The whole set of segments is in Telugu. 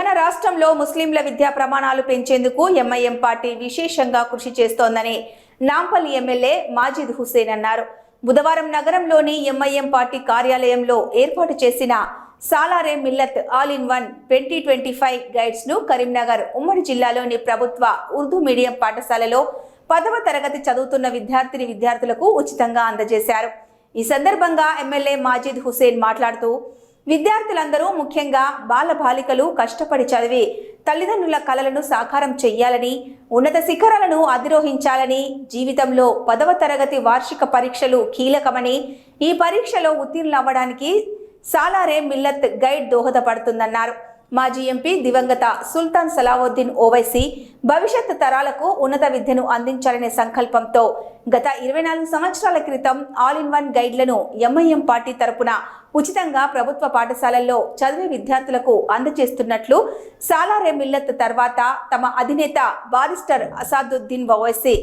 తెలంగాణ రాష్ట్రంలో ముస్లింల విద్యా ప్రమాణాలు పెంచేందుకు ఎంఐఎం పార్టీ విశేషంగా కృషి చేస్తోందని నాంపల్లి ఎమ్మెల్యే మాజిద్ హుసేన్ అన్నారు. బుధవారం నగరంలోని ఎంఐఎం పార్టీ కార్యాలయంలో ఏర్పాటు చేసిన Salare Millat all in one twenty twenty five గైడ్స్ను Karimnagar ఉమ్మడి జిల్లాలోని ప్రభుత్వ ఉర్దూ మీడియం పాఠశాలలో పదవ తరగతి చదువుతున్న విద్యార్థిని విద్యార్థులకు ఉచితంగా అందజేశారు. ఈ సందర్భంగా ఎమ్మెల్యే మాజిద్ హుసేన్ మాట్లాడుతూ విద్యార్థులందరూ ముఖ్యంగా బాలబాలికలు కష్టపడి చదివి తల్లిదండ్రుల కలలను సాకారం చెయ్యాలని ఉన్నత శిఖరాలను అధిరోహించాలని జీవితంలో పదవ తరగతి వార్షిక పరీక్షలు కీలకమని ఈ పరీక్షలో ఉత్తీర్ణులవ్వడానికి సాలారే మిల్లత్ గైడ్ దోహదపడుతుందన్నారు. మాజీ ఎంపీ దివంగత సుల్తాన్ సలావుద్దీన్ ఓవైసీ భవిష్యత్ తరాలకు ఉన్నత విద్యను అందించాలనే సంకల్పంతో గత ఇరవై నాలుగు సంవత్సరాల క్రితం ఆల్ ఇన్ వన్ గైడ్లను ఎంఐఎం పార్టీ తరపున ఉచితంగా ప్రభుత్వ పాఠశాలల్లో చదివే విద్యార్థులకు అందజేస్తున్నట్లు సాలారే మిల్లత్ తర్వాత తమ అధినేత బారిస్టర్ అసాదుద్దీన్ ఓవైసీ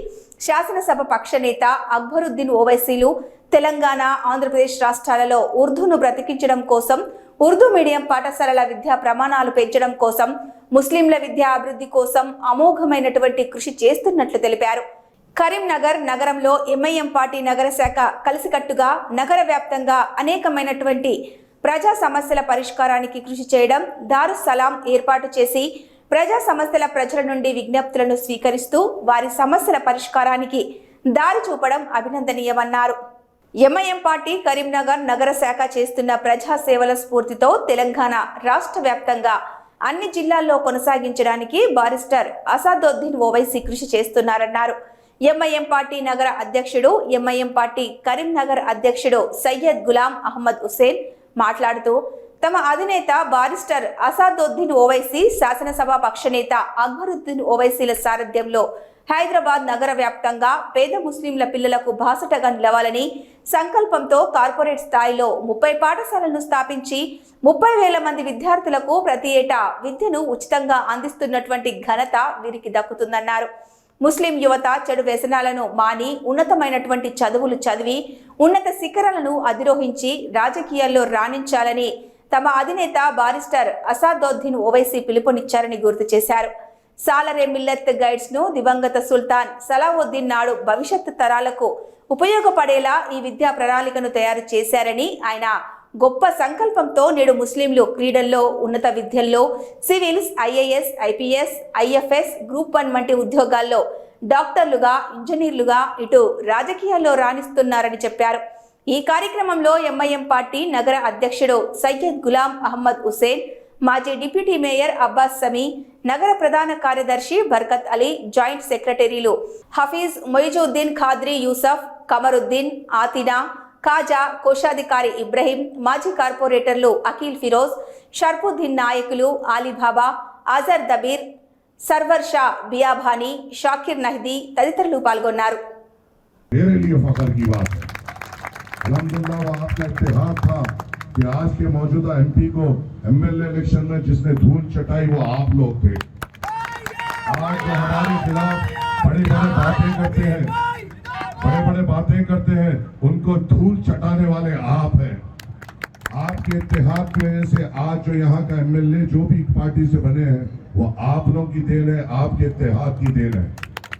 శాసనసభ పక్ష నేత అక్బరుద్దీన్ ఓవైసీలు తెలంగాణ ఆంధ్రప్రదేశ్ రాష్ట్రాలలో ఉర్దూను బ్రతికించడం కోసం ఉర్దూ మీడియం పాఠశాలల విద్యా ప్రమాణాలు పెంచడం కోసం ముస్లింల విద్యా అభివృద్ధి కోసం అమోఘమైనటువంటి కృషి చేస్తున్నట్లు తెలిపారు. కరీంనగర్ నగరంలో ఎంఐఎం పార్టీ నగర శాఖ కలిసికట్టుగా నగర వ్యాప్తంగా అనేకమైనటువంటి ప్రజా సమస్యల పరిష్కారానికి కృషి చేయడం దారు సలాం ఏర్పాటు చేసి ప్రజా సమస్యల ప్రజల నుండి విజ్ఞప్తులను స్వీకరిస్తూ వారి సమస్యల పరిష్కారానికి దారి చూపడం అభినందనీయమన్నారు. ఎంఐఎం పార్టీ కరీంనగర్ నగర శాఖ చేస్తున్న ప్రజా సేవల స్ఫూర్తితో తెలంగాణ రాష్ట్ర వ్యాప్తంగా అన్ని జిల్లాల్లో కొనసాగించడానికి బారిస్టర్ అసాదుద్దీన్ ఓవైసీ కృషి చేస్తున్నారన్నారు. ఎంఐఎం పార్టీ నగర అధ్యక్షుడు ఎంఐఎం పార్టీ కరీంనగర్ అధ్యక్షుడు సయ్యద్ గులాం అహ్మద్ హుసేన్ మాట్లాడుతూ తమ అధినేత బారిస్టర్ అసాదుద్దీన్ ఓవైసీ శాసనసభ పక్షనేత అక్బరుద్దీన్ ఓవైసీల సారథ్యంలో హైదరాబాద్ నగర వ్యాప్తంగా పేద ముస్లింల పిల్లలకు బాసటగా నిలవాలని సంకల్పంతో కార్పొరేట్ స్థాయిలో ముప్పై పాఠశాలలను స్థాపించి ముప్పై వేల మంది విద్యార్థులకు ప్రతి ఏటా విద్యను ఉచితంగా అందిస్తున్నటువంటి ఘనత వీరికి దక్కుతుందన్నారు. ముస్లిం యువత చెడు వ్యసనాలను మాని ఉన్నతమైనటువంటి చదువులు చదివి ఉన్నత శిఖరాలను అధిరోహించి రాజకీయాల్లో రాణించాలని తమ అధినేత బారిస్టర్ అసాదోద్దీన్ ఓవైసీ పిలుపునిచ్చారని గుర్తు చేశారు. సాలరే మిల్లత్ గైడ్స్ను దివంగత సుల్తాన్ సలావుద్దీన్ నాడు భవిష్యత్తు తరాలకు ఉపయోగపడేలా ఈ విద్యా ప్రణాళికను తయారు చేశారని ఆయన గొప్ప సంకల్పంతో నేడు ముస్లింలు క్రీడల్లో ఉన్నత విద్యల్లో civils IAS IPS IFS group one వంటి ఉద్యోగాల్లో డాక్టర్లుగా ఇంజనీర్లుగా ఇటు రాజకీయాల్లో రాణిస్తున్నారని చెప్పారు. ఈ కార్యక్రమంలో ఎంఐఎం పార్టీ నగర అధ్యక్షుడు సయ్యద్ గులాం అహ్మద్ హుసేన్ మాజీ డిప్యూటీ మేయర్ అబ్బాస్ సమీ నగర ప్రధాన కార్యదర్శి బర్కత్ అలీ జాయింట్ సెక్రటరీలు హఫీజ్ మొయిజుద్దీన్ ఖాద్రీ యూసఫ్ కమరుద్దీన్ ఆతినా కాజా కోశాధికారి ఇబ్రహీం మాజీ కార్పొరేటర్లు అఖిల్ ఫిరోజ్ షర్ఫుద్దీన్ నాయకులు ఆలీబాబా ఆజర్ దబీర్ సర్వర్ షా బియాభానీ షాకిర్ నహ్దీ తదితరులు పాల్గొన్నారు. الحمدللہ وہ آپ کا اتحاد تھا کہ آج کے موجودہ ایم پی کو ایم ایل اے الیکشن میں جس نے دھول چٹائی وہ آپ لوگ تھے آج وہ ہمارے خلاف بڑی بڑے باتیں کرتے ہیں بڑے بڑے باتیں کرتے ہیں ان کو دھول چٹانے والے آپ ہیں آپ کے اتحاد کی وجہ سے آج جو یہاں کا ایم ایل اے جو بھی پارٹی سے بنے ہیں، وہ آپ لوگ کی دین ہے، آپ کے اتحاد کی دین ہے،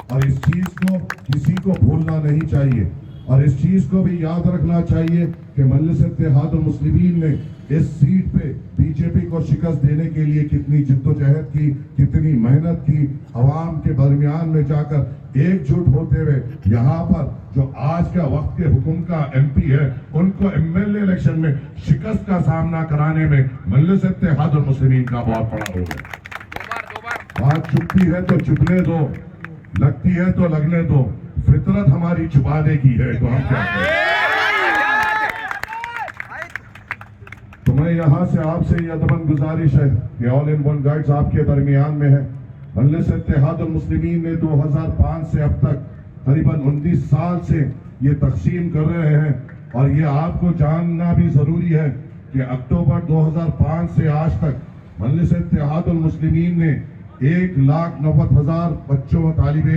اور اس چیز کو کسی کو بھولنا نہیں چاہیے۔ اور اس چیز کو بھی یاد رکھنا چاہیے کہ مجلس اتحاد المسلمین نے اس سیٹ پہ بی جے پی کو شکست دینے کے لیے کتنی جد و جہد کی کتنی محنت کی عوام کے درمیان میں جا کر ایک جھوٹ ہوتے ہوئے یہاں پر جو آج کا وقت کے حکم کا ایم پی ہے ان کو ایم ایل اے الیکشن میں شکست کا سامنا کرانے میں مجلس اتحاد المسلمین کا بہت بڑا رول ہے۔ بات چپتی ہے تو چپنے دو لگتی ہے تو لگنے دو۔ فطرت ہماری چھپا دے گی ہے، تو ہم کیا کریں؟ تو میں یہاں سے آپ سے یہ ادبن گزارش ہے کہ آل ان ون گائیڈز آپ کے درمیان میں ہے۔ اللہ اتحاد المسلمین نے دو ہزار پانچ سے اب تک قریباً انتیس سال سے یہ تقسیم کر رہے ہیں۔ اور یہ آپ کو جاننا بھی ضروری ہے کہ اکتوبر دو ہزار پانچ سے آج تک مجلس اتحاد المسلمین نے ایک لاکھ نوت ہزار بچوں و طالب